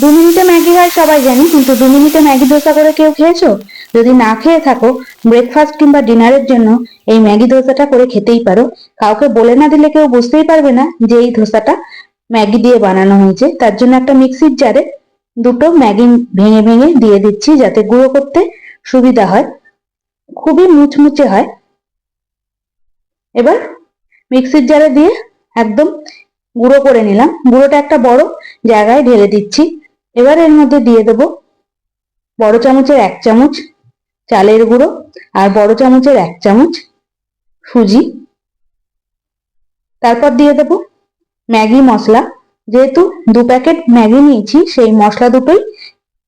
দু মিনিটে ম্যাগি হয়, সবাই জানি, কিন্তু দু মিনিটে ম্যাগি ধোসা করে কেউ খেয়েছো? যদি না খেয়ে থাকো ব্রেকফাস্ট কিংবা ডিনারের জন্য এই ম্যাগি ধোসাটা করে খেতেই পারো। কাউকে বলে না দিলে কেউ বুঝতেই পারবে না যে এই ধোসাটা ম্যাগি দিয়ে বানানো হয়েছে। তার জন্য একটা মিক্সির জারে দুটো ম্যাগি ভেঙে ভেঙে দিয়ে দিচ্ছি যাতে গুঁড়ো করতে সুবিধা হয়। খুবই মুচমুচে হয়। এবার মিক্সির জারে দিয়ে একদম গুঁড়ো করে নিলাম। গুঁড়োটা একটা বড় জায়গায় ঢেলে দিচ্ছি। এবার এর মধ্যে দিয়ে দেব বড় চামচের এক চামচ চালের গুঁড়ো আর বড় চামচের এক চামচ সুজি। তারপর দিয়ে দেব ম্যাগি মশলা। যেহেতু দু প্যাকেট ম্যাগি নিয়েছি, সেই মশলা দুটোই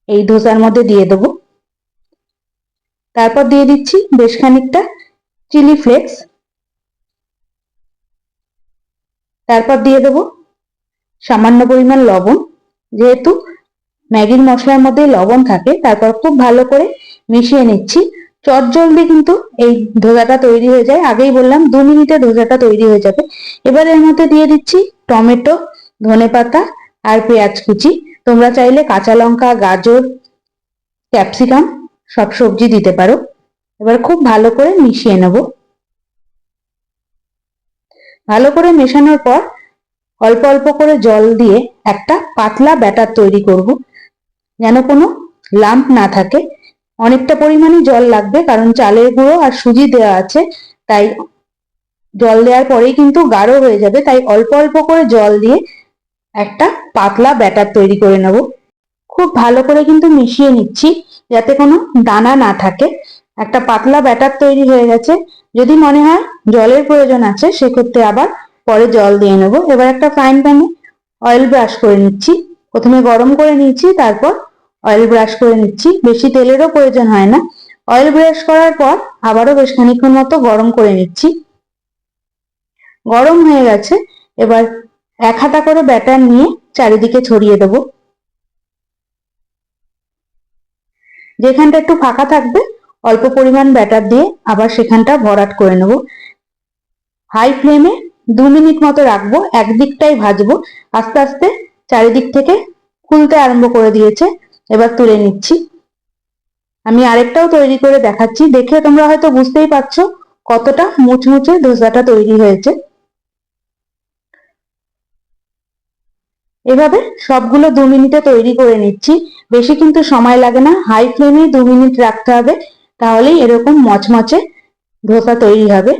এই ধোসার মধ্যে দিয়ে দেব। তারপর দিয়ে দিচ্ছি বেশ খানিকটা চিলি ফ্লেক্স। তারপর দিয়ে দেব সামান্য পরিমাণ লবণ, যেহেতু ম্যাগির মশলার মধ্যে লবণ থাকে, তারপর খুব ভালো করে মিশিয়ে নিচ্ছি। চট জলদি কিন্তু এই ধোসাটা তৈরি হয়ে যায়। আগেই বললাম, দু মিনিটে ধোসাটা তৈরি হয়ে যাবে। এবার এর মধ্যে দিয়ে দিচ্ছি টমেটো ধনে পাতা আর পেঁয়াজ কুচি। তোমরা চাইলে কাঁচা লঙ্কা, গাজর, ক্যাপসিকাম সব সবজি দিতে পারো। এবার খুব ভালো করে মিশিয়ে নেব। ভালো করে মেশানোর পর অল্প অল্প করে জল দিয়ে একটা পাতলা ব্যাটার তৈরি করব। যেন কোনো লাম্প না থাকে। অনেকটা পরিমাণে জল লাগবে, কারণ চালের গুঁড়ো আর সুজি দেওয়া আছে, তাই জল দেওয়ার পরেই কিন্তু গাঢ় হয়ে যাবে, তাই অল্প অল্প করে জল দিয়ে একটা পাতলা ব্যাটার তৈরি করে নেব। খুব ভালো করে কিন্তু মিশিয়ে নিচ্ছি, যাতে কোনো দানা না থাকে। একটা পাতলা ব্যাটার তৈরি হয়ে গেছে। যদি মনে হয় জলের প্রয়োজন আছে, সেক্ষেত্রে আবার পরে জল দিয়ে নেব। এবার একটা ফ্রাইং প্যানে অয়েল ব্রাশ করে নিচ্ছি। প্রথমে গরম করে নিয়েছি, তারপর অয়েল ব্রাশ করে নিচ্ছি। বেশি তেলেরও প্রয়োজন হয় না। অয়েল ব্রাশ করার পর আবারও বেশ খানিক্ষণ মতো গরম করে নিচ্ছি। গরম হয়ে গেছে। এবার এক হাতা করে ব্যাটার নিয়ে চারিদিকে ছড়িয়ে দেব। যেখানটা একটু ফাঁকা থাকবে, অল্প পরিমাণ ব্যাটার দিয়ে আবার সেখানটা ভরাট করে নেব। হাই ফ্লেমে দু মিনিট মতো রাখব। একদিকটাই ভাজবো। আস্তে আস্তে চারিদিক থেকে খুলতে আরম্ভ করে দিয়েছে। এবার তুলে নিচ্ছি। আমি আরেকটাও তৈরি করে দেখাচ্ছি। দেখে তোমরা হয়তো বুঝতেই পারছ কতটা মুচমুচে ধোসাটা তৈরি হয়েছে। এভাবে সবগুলো দু মিনিটে তৈরি করে নিচ্ছি। বেশি কিন্তু সময় লাগে না। হাই ফ্লেমে দু মিনিট রাখতে হবে। তাহলেই এরকম মচমচে ধোসা তৈরি হবে।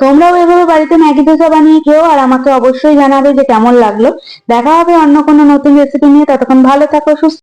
তোমরাও এভাবে বাড়িতে ম্যাগি ধোসা বানিয়ে খেও আর আমাকে অবশ্যই জানাবে যে কেমন লাগল। দেখা হবে অন্য কোনো নতুন রেসিপি নিয়ে। ততক্ষণ ভালো থাকো, সুস্থ